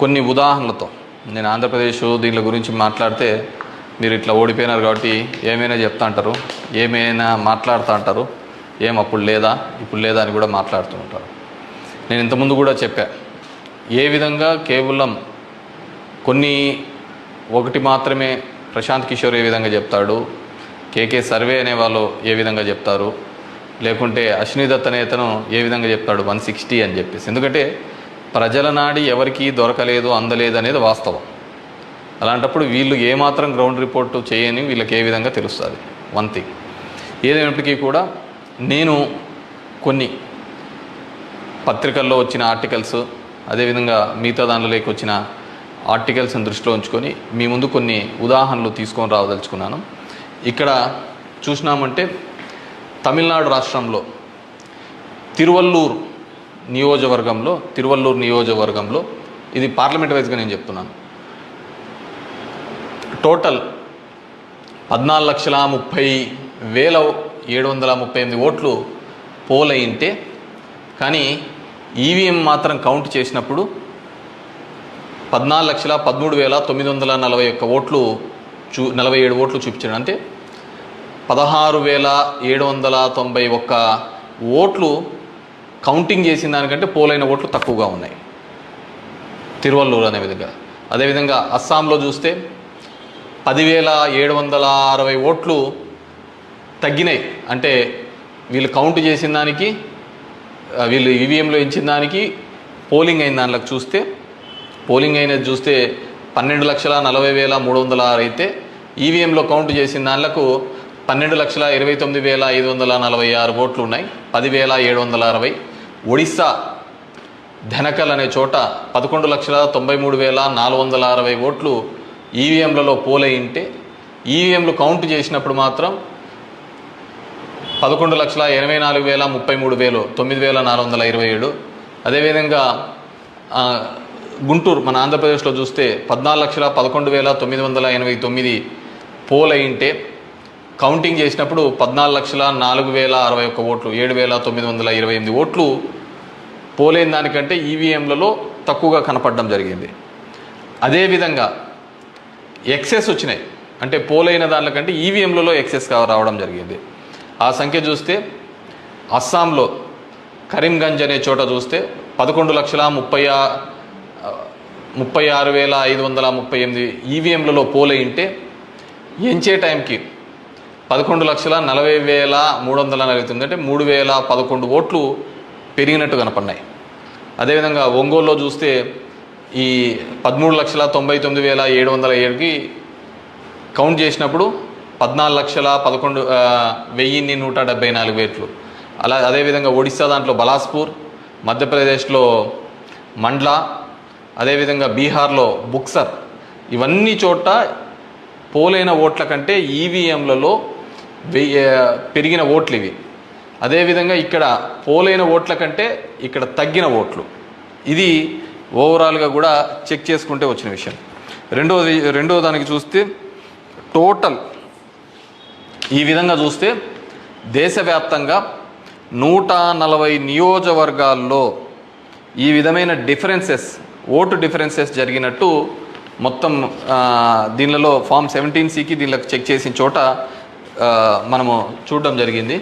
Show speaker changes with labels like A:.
A: కొన్ని ఉదాహరణలతో నేను ఆంధ్రప్రదేశ్ దీని గురించి మాట్లాడితే మీరు ఇట్లా ఓడిపోయినారు కాబట్టి ఏమైనా చెప్తా అంటారు ఏమైనా మాట్లాడుతూ అంటారు ఏం అప్పుడు లేదా ఇప్పుడు లేదా అని కూడా మాట్లాడుతూ ఉంటారు. నేను ఇంతకుముందు కూడా చెప్పా ఏ విధంగా కేవలం కొన్ని ఒకటి మాత్రమే ప్రశాంత్ కిషోర్ ఏ విధంగా చెప్తాడు కేకే సర్వే అనే వాళ్ళు ఏ విధంగా చెప్తారు లేకుంటే అశ్విని దత్ అనే అతను ఏ విధంగా చెప్తాడు వన్ సిక్స్టీ అని చెప్పేసి. ఎందుకంటే ప్రజల నాడి ఎవరికి దొరకలేదు అందలేదు అనేది వాస్తవం. అలాంటప్పుడు వీళ్ళు ఏమాత్రం గ్రౌండ్ రిపోర్ట్ చేయని వీళ్ళకి ఏ విధంగా తెలుస్తుంది? వన్ థింగ్ ఏదైనప్పటికీ కూడా నేను కొన్ని పత్రికల్లో వచ్చిన ఆర్టికల్స్ అదేవిధంగా మిగతా దానిలోకి వచ్చిన ఆర్టికల్స్ని దృష్టిలో ఉంచుకొని మీ ముందు కొన్ని ఉదాహరణలు తీసుకొని రావదలుచుకున్నాను ఇక్కడ చూసినామంటే తమిళనాడు రాష్ట్రంలో తిరువల్లూరు నియోజకవర్గంలో తిరువల్లూరు నియోజకవర్గంలో ఇది పార్లమెంట్ వైజ్గా నేను చెప్తున్నాను. టోటల్ పద్నాలుగు లక్షల ముప్పై వేల ఏడు వందల ముప్పై ఎనిమిది ఓట్లు పోల్ అయింటే కానీ ఈవీఎం మాత్రం కౌంట్ చేసినప్పుడు పద్నాలుగు లక్షల పదమూడు వేల తొమ్మిది వందల నలభై ఒక్క ఓట్లు చూ నలభై ఏడు ఓట్లు చూపించాడు. అంటే పదహారు వేల ఏడు వందల తొంభై ఒక్క ఓట్లు కౌంటింగ్ చేసిన దానికంటే పోలైన ఓట్లు తక్కువగా ఉన్నాయి. తిరువల్లూరు అనే విధంగా. అదేవిధంగా అస్సాంలో చూస్తే పదివేల ఏడు వందల అరవై ఓట్లు తగ్గినాయి. అంటే వీళ్ళు కౌంట్ చేసిన దానికి వీళ్ళు ఈవీఎంలో ఇచ్చిన దానికి పోలింగ్ అయిన దానిలోకి చూస్తే పోలింగ్ అయినది చూస్తే పన్నెండు లక్షల నలభై వేల మూడు వందల ఆరు అయితే ఈవీఎంలో కౌంట్ చేసిన దానిలకు పన్నెండు లక్షల ఇరవై తొమ్మిది వేల ఐదు వందల నలభై ఆరు ఓట్లు ఉన్నాయి. పదివేల ఏడు వందల అరవై. ఒడిస్సా ధనకల్ అనే చోట పదకొండు లక్షల తొంభై మూడు వేల నాలుగు వందల అరవై ఓట్లు ఈవీఎంలలో పోలయింటే ఈవీఎంలు కౌంట్ చేసినప్పుడు మాత్రం పదకొండు లక్షల ఎనభై నాలుగు వేల ముప్పై మూడు వేలు తొమ్మిది వేల నాలుగు వందల ఇరవై ఏడు. అదేవిధంగా గుంటూరు మన ఆంధ్రప్రదేశ్లో చూస్తే పద్నాలుగు లక్షల పదకొండు వేల తొమ్మిది వందల ఎనభై తొమ్మిది పోలయింటే కౌంటింగ్ చేసినప్పుడు పద్నాలుగు లక్షల నాలుగు వేల అరవై ఒక్క ఓట్లు ఏడు వేల తొమ్మిది వందల ఇరవై ఎనిమిది ఓట్లు పోలైన దానికంటే ఈవీఎంలలో తక్కువగా కనపడడం జరిగింది. అదేవిధంగా ఎక్సెస్ వచ్చినాయి. అంటే పోలైన దానికంటే ఈవీఎంలలో ఎక్సెస్ రావడం జరిగింది. ఆ సంఖ్య చూస్తే అస్సాంలో కరీంగంజ్ అనే చోట చూస్తే పదకొండు లక్షల ముప్పై ముప్పై ఆరు వేల ఐదు వందల ముప్పై ఎనిమిది ఈవీఎంలలో పోలయింటే ఎంచే టైంకి పదకొండు లక్షల నలభై వేల మూడు వందల నలభై తొమ్మిది అంటే మూడు వేల పదకొండు ఓట్లు పెరిగినట్టు కనపడినాయి. అదేవిధంగా ఒంగోలులో చూస్తే ఈ పదమూడు లక్షల తొంభై తొమ్మిది వేల ఏడు వందల ఏడుకి కౌంట్ చేసినప్పుడు పద్నాలుగు లక్షల పదకొండు వెయ్యిన్ని నూట డెబ్బై నాలుగు వేట్లు. అలా అదేవిధంగా ఒడిస్సా దాంట్లో బలాస్పూర్ మధ్యప్రదేశ్లో మండ్లా అదేవిధంగా బీహార్లో బుక్సర్. ఇవన్నీ చోట పోలైన ఓట్ల కంటే ఈవీఎంలలో పెరిగిన ఓట్లు ఇవి. అదేవిధంగా ఇక్కడ పోలైన ఓట్ల కంటే ఇక్కడ తగ్గిన ఓట్లు. ఇది ఓవరాల్గా కూడా చెక్ చేసుకుంటే వచ్చిన విషయం. రెండోది రెండో దానికి చూస్తే టోటల్ ఈ విధంగా చూస్తే దేశవ్యాప్తంగా నూట నలభై నియోజకవర్గాల్లో ఈ విధమైన డిఫరెన్సెస్ ఓటు డిఫరెన్సెస్ జరిగినట్టు మొత్తం దీనిలో ఫామ్ సెవెంటీన్ సికి దీనిలో చెక్ చేసిన చోట మనము చూడడం జరిగింది.